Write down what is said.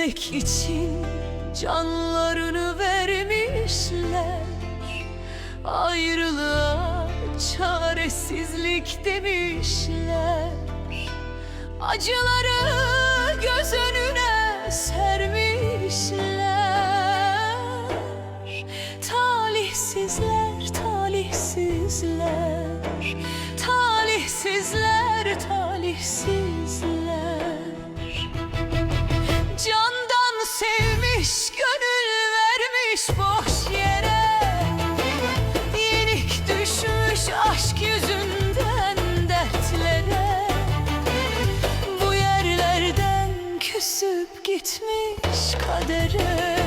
Sevmek için canlarını vermişler. Ayrılığa çaresizlik demişler. Acıları göz önüne sermişler. Talihsizler, talihsizler. Talihsizler, talihsizler Gitmiş kadere